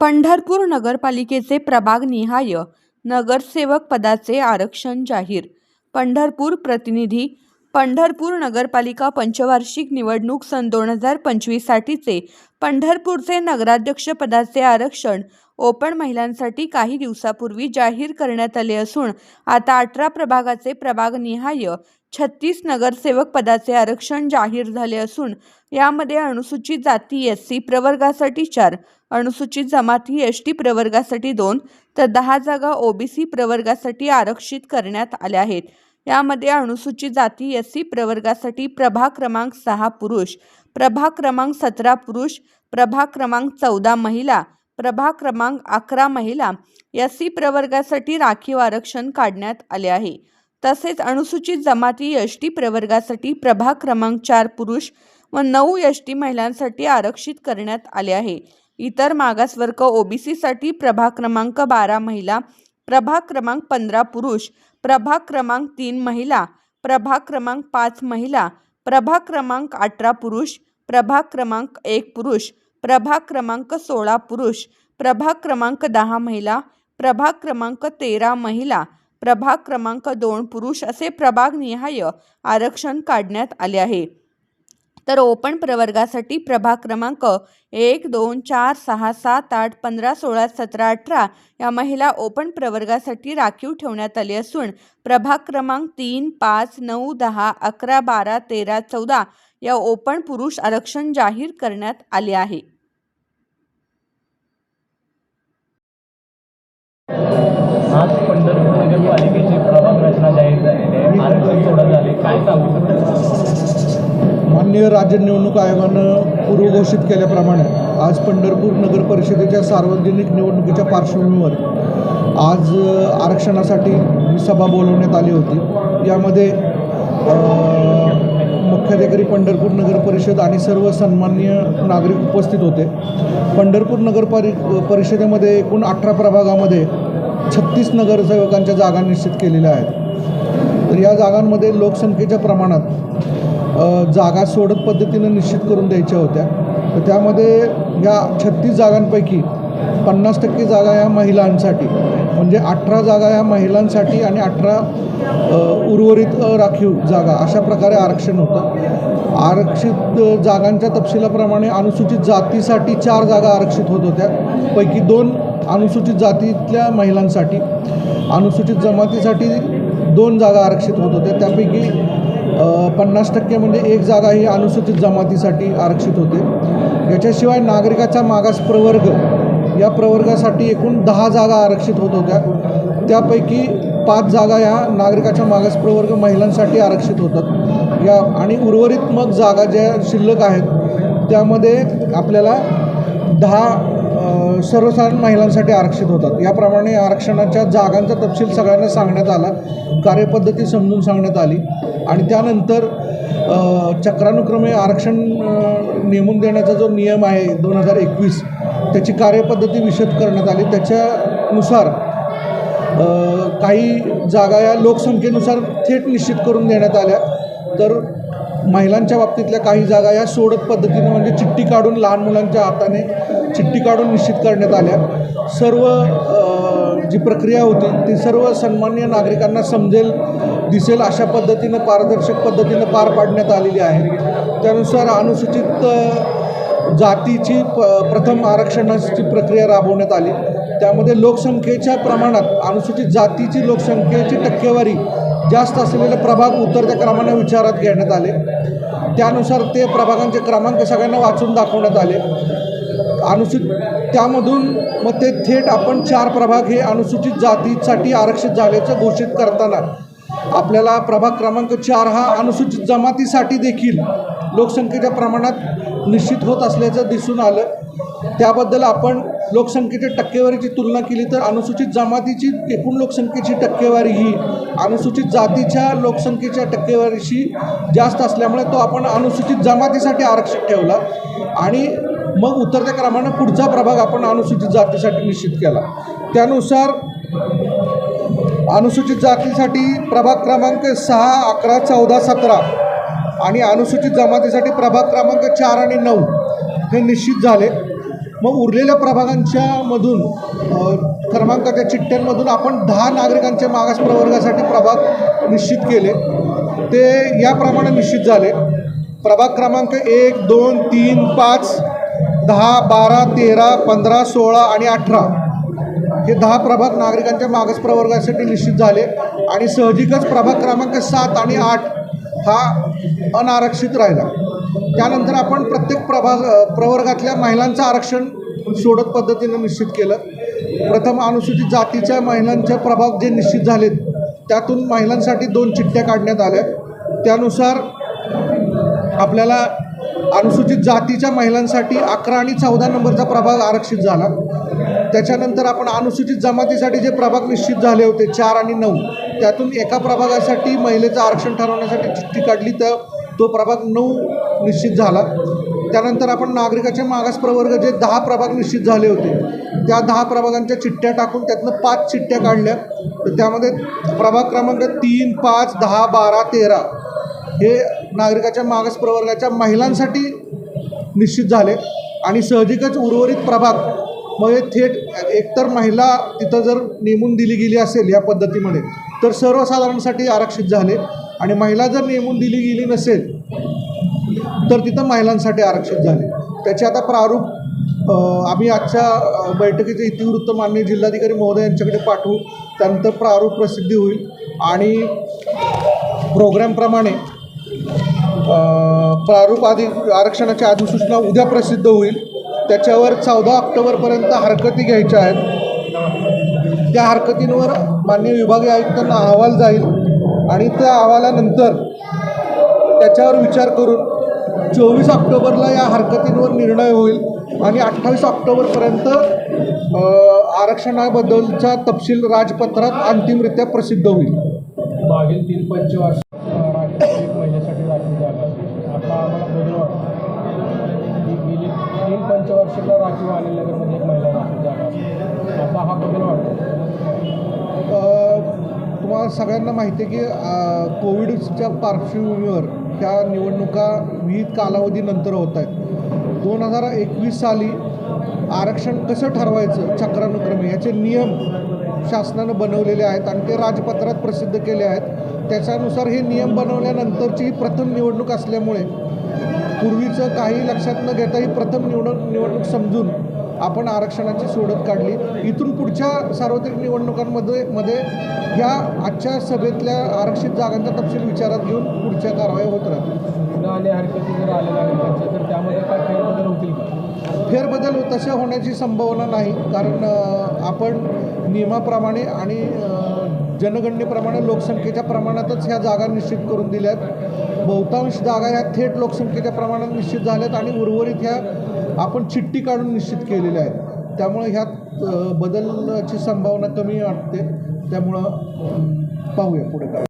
पंढरपूर नगरपालिकेचे प्रभागनिहाय नगरसेवक पदाचे आरक्षण जाहीर. पंढरपूर प्रतिनिधी पंढरपूर नगरपालिका पंचवार्षिक निवडणूक सन दोन हजार पंचवीससाठीचे पंढरपूरचे नगराध्यक्षपदाचे आरक्षण ओपन महिलांसाठी काही दिवसापूर्वी जाहीर करण्यात आले असून आता अठरा प्रभागाचे प्रभागनिहाय छत्तीस नगरसेवक पदाचे आरक्षण जाहीर झाले असून यामध्ये अनुसूचित जाती एस सी प्रवर्गासाठी चार अनुसूचित जमाती एस टी प्रवर्गासाठी दोन तर दहा जागा ओबीसी प्रवर्गासाठी आरक्षित करण्यात आल्या आहेत. यामध्ये अनुसूचित जाती एस सी प्रवर्गासाठी प्रभाग क्रमांक सहा पुरुष प्रभाग क्रमांक सतरा पुरुष प्रभाग क्रमांक चौदा महिला प्रभाग क्रमांक अकरा महिला एस सी प्रवर्गासाठी राखीव आरक्षण काढण्यात आले आहे. तसेच अनुसूचित जमाती एस टी प्रवर्गासाठी प्रभाग क्रमांक चार पुरुष व नऊ एस टी महिलांसाठी आरक्षित करण्यात आले आहे. इतर मागासवर्ग ओबीसीसाठी प्रभाग क्रमांक बारा महिला प्रभाग क्रमांक पंधरा पुरुष प्रभाग क्रमांक तीन महिला प्रभाग क्रमांक पाच महिला प्रभाग क्रमांक अठरा पुरुष प्रभाग क्रमांक एक पुरुष प्रभाग क्रमांक सोळा पुरुष प्रभाग क्रमांक दहा महिला प्रभाग क्रमांक तेरा महिला प्रभाग क्रमांक दोन पुरुष असे प्रभागनिहाय आरक्षण काढण्यात आले आहे तर ओपन प्रवर्गासाठी प्रभाग क्रमांक एक दोन चार सहा सात आठ पंधरा सोळा सतरा अठरा या महिला ओपन प्रवर्गासाठी राखीव ठेवण्यात आली असून प्रभाग क्रमांक तीन पाच नऊ दहा अकरा बारा तेरा चौदा या ओपन पुरुष आरक्षण जाहीर करण्यात आले आहे. आज पंढरपूर नगरपालिकेची प्रभाग रचना जाहीर झालेली आहे. आरक्षण सोडत झाले. काय सांगू माननीय राज्य निवडणूक आयोगानं पूर्वघोषित केल्याप्रमाणे आज पंढरपूर नगर परिषदेच्या सार्वजनिक निवडणुकीच्या पार्श्वभूमीवर आज आरक्षणासाठी ही सभा बोलवण्यात आली होती. यामध्ये मुख्याधिकारी पंढरपूर नगर परिषद आणि सर्व सन्माननीय नागरिक उपस्थित होते. पंढरपूर नगर परि परिषदेमध्ये एकूण अठरा प्रभागामध्ये छत्तीस नगरसेवकांच्या जागा निश्चित केलेल्या आहेत. तर या जागांमध्ये लोकसंख्येच्या प्रमाणात जागा सोडत पद्धतीनं निश्चित करून द्यायच्या होत्या. तर त्यामध्ये या छत्तीस जागांपैकी पन्नास टक्के जागा या महिलांसाठी म्हणजे अठरा जागा या महिलांसाठी आणि अठरा उर्वरित राखीव जागा अशा प्रकारे आरक्षण होतं. आरक्षित जागांच्या तपशिलाप्रमाणे अनुसूचित जातीसाठी चार जागा आरक्षित होत होत्या. पैकी दोन अनुसूचित जातीतल्या महिलांसाठी अनुसूचित जमातीसाठी दोन जागा आरक्षित होत होत्या. त्यापैकी पन्नास टक्के म्हणजे एक जागा ही अनुसूचित जमातीसाठी आरक्षित होते. याच्याशिवाय नागरिकाचा मागास प्रवर्ग या प्रवर्गासाठी एकूण दहा जागा आरक्षित होत होत्या. त्यापैकी पाच जागा या नागरिकाच्या मागास प्रवर्ग महिलांसाठी आरक्षित होतात. या आणि उर्वरित मग जागा ज्या शिल्लक आहेत त्यामध्ये आपल्याला दहा सर्वसाधारण महिलांसाठी आरक्षित होतात. याप्रमाणे आरक्षणाच्या जागांचा तपशील सगळ्यांना सांगण्यात आला. कार्यपद्धती समजून सांगण्यात आली. आणि त्यानंतर चक्रानुक्रमे आरक्षण नेमून देण्याचा जो नियम आहे दोन हजार एकवीस त्याची कार्यपद्धती विशद करण्यात आली. त्याच्यानुसार काही जागा या लोकसंख्येनुसार थेट निश्चित करून देण्यात आल्या. तर महिलांच्या बाबतीतल्या काही जागा या सोडत पद्धतीनं म्हणजे चिठ्ठी काढून लहान मुलांच्या हाताने चिठ्ठी काढून निश्चित करण्यात आल्या. सर्व जी प्रक्रिया होती ती सर्व सन्मान्य नागरिकांना समजेल दिसेल अशा पद्धतीनं पारदर्शक पद्धतीनं पार पाडण्यात आलेली आहे. त्यानुसार अनुसूचित जातीची प प्रथम आरक्षणाची प्रक्रिया राबवण्यात आली. त्यामध्ये लोकसंख्येच्या प्रमाणात अनुसूचित जातीची लोकसंख्येची टक्केवारी जास्त असलेले प्रभाग उतरत्या क्रमाने विचारात घेण्यात आले. त्यानुसार ते प्रभागांचे क्रमांक सगळ्यांना वाचून दाखवण्यात आले. अनुसूचित त्यामधून मग ते थेट आपण चार प्रभाग हे अनुसूचित जातीसाठी आरक्षित झाल्याचं घोषित करताना आपल्याला प्रभाग क्रमांक चार हा अनुसूचित जमातीसाठी देखील लोकसंख्येच्या प्रमाणात निश्चित होत असल्याचं दिसून आलं. त्याबद्दल आपण लोकसंख्येच्या टक्केवारीची तुलना केली तर अनुसूचित जमातीची एकूण लोकसंख्येची टक्केवारी ही अनुसूचित जातीच्या लोकसंख्येच्या टक्केवारीशी जास्त असल्यामुळे तो आपण अनुसूचित जमातीसाठी आरक्षित ठेवला आणि मग उतरत्या क्रमानं पुढचा प्रभाग आपण अनुसूचित जातीसाठी निश्चित केला. त्यानुसार अनुसूचित जातीसाठी प्रभाग क्रमांक सहा अकरा चौदा सतरा आणि अनुसूचित जमातीसाठी प्रभाग क्रमांक चार आणि नऊ हे निश्चित झाले. मग उरलेल्या प्रभागांच्या मधून क्रमांकाच्या चिठ्ठ्यांमधून आपण दहा नागरिकांच्या मागास प्रवर्गासाठी प्रभाग निश्चित केले. ते याप्रमाणे निश्चित झाले. प्रभाग क्रमांक एक दोन तीन पाच दहा बारा तेरा पंधरा सोळा आणि अठरा. हे दहा प्रभाग नागरिकांच्या मागास प्रवर्गासाठी निश्चित झाले आणि सहजिकच प्रभाग क्रमांक सात आणि आठ हा अनारक्षित राहिला. त्यानंतर आपण प्रत्येक प्रभाग प्रवर्गातल्या महिलांचं आरक्षण सोडत पद्धतीनं निश्चित केलं. प्रथम अनुसूचित जातीच्या महिलांचे प्रभाग जे निश्चित झालेत त्यातून महिलांसाठी दोन चिठ्ठ्या काढण्यात आल्या. त्यानुसार आपल्याला अनुसूचित जातीच्या महिलांसाठी अकरा आणि चौदा नंबरचा प्रभाग आरक्षित झाला. त्याच्यानंतर आपण अनुसूचित जमातीसाठी जे प्रभाग निश्चित झाले होते चार आणि नऊ त्यातून एका प्रभागासाठी महिलेचं आरक्षण ठरवण्यासाठी चिठ्ठी काढली तर तो प्रभाग नऊ निश्चित झाला. त्यानंतर आपण नागरिकाचे मागास प्रवर्ग जे दहा प्रभाग निश्चित झाले होते त्या दहा प्रभागांच्या चिठ्ठ्या टाकून त्यातनं पाच चिठ्ठ्या काढल्या. तर त्यामध्ये प्रभाग क्रमांक तीन पाच दहा बारा तेरा हे नागरिकाच्या मागास प्रवर्गाच्या महिलांसाठी निश्चित झाले. आणि सहजिकच उर्वरित प्रभाग मग हे थेट एकतर महिला तिथं जर नेमून दिली गेली असेल या पद्धतीमध्ये तर सर्वसाधारणसाठी आरक्षित झाले. आणि महिला जर नेमून दिली गेली नसेल तर तिथं महिलांसाठी आरक्षित झाले. त्याचे आता प्रारूप आम्ही आजच्या बैठकीचे इतिवृत्त माननीय जिल्हाधिकारी महोदय यांच्याकडे पाठवू. त्यानंतर प्रारूप प्रसिद्धी होईल. आणि प्रोग्रॅमप्रमाणे प्रारूप आधी आरक्षणाची अधिसूचना उद्या प्रसिद्ध होईल. त्याच्यावर चौदा ऑक्टोबरपर्यंत हरकती घ्यायच्या आहेत. त्या हरकतींवर माननीय विभागीय आयुक्तांना अहवाल जाईल आणि त्या अहवालानंतर त्याच्यावर विचार करून चोवीस ऑक्टोबरला या हरकतींवर निर्णय होईल आणि अठ्ठावीस ऑक्टोबरपर्यंत आरक्षणाबद्दलचा तपशील राजपत्रात अंतिमरित्या प्रसिद्ध होईल. मागील तीन पंचवर्ष राखीव एक महिन्यासाठी राखीव झाला आता आम्हाला बदल वाटतो की गेली तीन पंचवर्षाला राखीव आलेल्या एक महिला राखीव झाला. आता हा बदल वाटतो तुम्हाला सगळ्यांना माहिती आहे की कोविडच्या पार्श्वभूमीवर त्या निवडणुका विहित कालावधीनंतर होत आहेत. दोन हजार एकवीस साली आरक्षण कसं ठरवायचं चक्रानुक्रमे याचे नियम शासनानं बनवलेले आहेत आणि ते राजपत्रात प्रसिद्ध केले आहेत. त्याच्यानुसार हे नियम बनवल्यानंतरची ही प्रथम निवडणूक असल्यामुळे पूर्वीचं काही लक्षात न घेता ही प्रथम निवडणूक निवडणूक समजून आपण आरक्षणाची सोडत काढली. इथून पुढच्या सार्वत्रिक निवडणुकांमध्ये मध्ये या आजच्या सभेतल्या आरक्षित जागांचा तपशील विचारात घेऊन पुढच्या कारवाई होत राहतील. पुन्हा आणि हरकती जर आल्या नागरिकांच्या तर त्यामध्ये काय फेरबदल होतील का? फेरबदल तशा होण्याची संभावना नाही कारण आपण नियमाप्रमाणे आणि जनगणनेप्रमाणे लोकसंख्येच्या प्रमाणातच ह्या जागा निश्चित करून दिल्यात. बहुतांश जागा ह्या थेट लोकसंख्येच्या प्रमाणात निश्चित झाल्यात आणि उर्वरित ह्या आपण चिठ्ठी काढून निश्चित केलेल्या आहेत. त्यामुळे ह्यात बदलाची संभावना कमी वाटते. त्यामुळं पाहूया पुढे काय